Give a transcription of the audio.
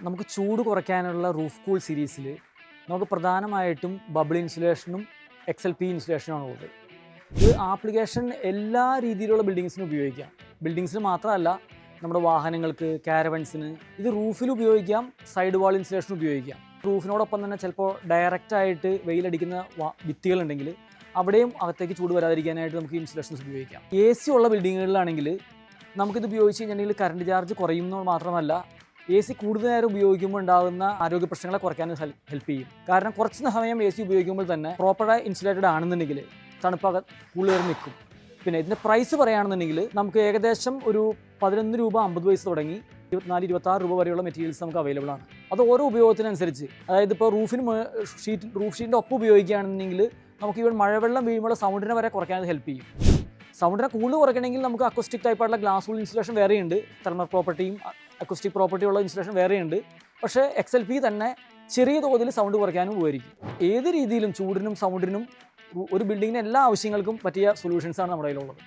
നമുക്ക് ചൂട് കുറയ്ക്കാനുള്ള റൂഫ് കൂൾ സീരീസിൽ നമുക്ക് പ്രധാനമായിട്ടും ബബിൾ ഇൻസുലേഷനും എക്സ് എൽ പി ഇൻസുലേഷനുമാണ് ഉള്ളത്. ഇത് ആപ്ലിക്കേഷൻ എല്ലാ രീതിയിലുള്ള ബിൽഡിങ്സിനും ഉപയോഗിക്കാം. ബിൽഡിങ്സിന് മാത്രമല്ല നമ്മുടെ വാഹനങ്ങൾക്ക് കാരവൻസിന് ഇത് റൂഫിൽ ഉപയോഗിക്കാം സൈഡ് വാൾ ഇൻസുലേഷൻ ഉപയോഗിക്കാം. റൂഫിനോടൊപ്പം തന്നെ ചിലപ്പോൾ ഡയറക്റ്റായിട്ട് വെയിലടിക്കുന്ന വാ- ഭിത്തികളുണ്ടെങ്കിൽ അവിടെയും അകത്തേക്ക് ചൂട് വരാതിരിക്കാനായിട്ട് നമുക്ക് ഇൻസുലേഷൻസ് ഉപയോഗിക്കാം. എ സി ഉള്ള ബിൽഡിങ്ങുകളിലാണെങ്കിൽ നമുക്കിത് ഉപയോഗിച്ച് കഴിഞ്ഞിട്ടുണ്ടെങ്കിൽ കറണ്ട് ചാർജ് കുറയുന്നത് മാത്രമല്ല എ സി കൂടുതൽ നേരം ഉപയോഗിക്കുമ്പോൾ ഉണ്ടാകുന്ന ആരോഗ്യ പ്രശ്നങ്ങളെ കുറയ്ക്കാൻ ഹെൽപ്പ് ചെയ്യും. കാരണം കുറച്ച് സമയം എ സി ഉപയോഗിക്കുമ്പോൾ തന്നെ പ്രോപ്പറായി ഇൻസുലേറ്റഡ് ആണെന്നുണ്ടെങ്കിൽ തണുപ്പക കൂടുതൽ നിൽക്കും. പിന്നെ ഇതിന്റെ പ്രൈസ് പറയുകയാണെന്നുണ്ടെങ്കിൽ നമുക്ക് ഏകദേശം ഒരു പതിനൊന്ന് രൂപ അമ്പത് പൈസ തുടങ്ങി ഇരുപത്തിനാല് ഇരുപത്താറ് രൂപ വരെയുള്ള മെറ്റീരിയൽസ് നമുക്ക് അവൈലബിൾ ആണ്. അത് ഓരോ ഉപയോഗത്തിനനുസരിച്ച് അതായത് ഇപ്പോൾ റൂഫിന് ഷീറ്റ് റൂഫ് ഷീറ്റിന്റെ ഒപ്പം ഉപയോഗിക്കുകയാണെന്നുണ്ടെങ്കിൽ നമുക്ക് ഈവൻ മഴവെള്ളം വീഴുമ്പോൾ സൗണ്ടിനെ വരെ കുറയ്ക്കാൻ ഹെൽപ്പ് ചെയ്യും. സൗണ്ടിനെ കൂടുതൽ കുറയ്ക്കണമെങ്കിൽ നമുക്ക് അക്വസ്റ്റിക് ടൈപ്പായിട്ടുള്ള ഗ്ലാസ് ഉള്ള ഇൻസുലേഷൻ വേറെയുണ്ട്. തെർമൽ പ്രോപ്പർട്ടിയും അക്വസ്റ്റിക് പ്രോപ്പർട്ടി ഉള്ള ഇൻസുലേഷൻ വേറെയുണ്ട്. പക്ഷേ എക്സ് എൽ പി തന്നെ ചെറിയ തോതിൽ സൗണ്ട് കുറയ്ക്കാനും ഉപകരിക്കും. ഏത് രീതിയിലും ചൂടിനും സൗണ്ടിനും ഒരു ബിൽഡിങ്ങിന് എല്ലാ ആവശ്യങ്ങൾക്കും പറ്റിയ സൊല്യൂഷൻസാണ് നമ്മുടെ കയ്യിലുള്ളത്.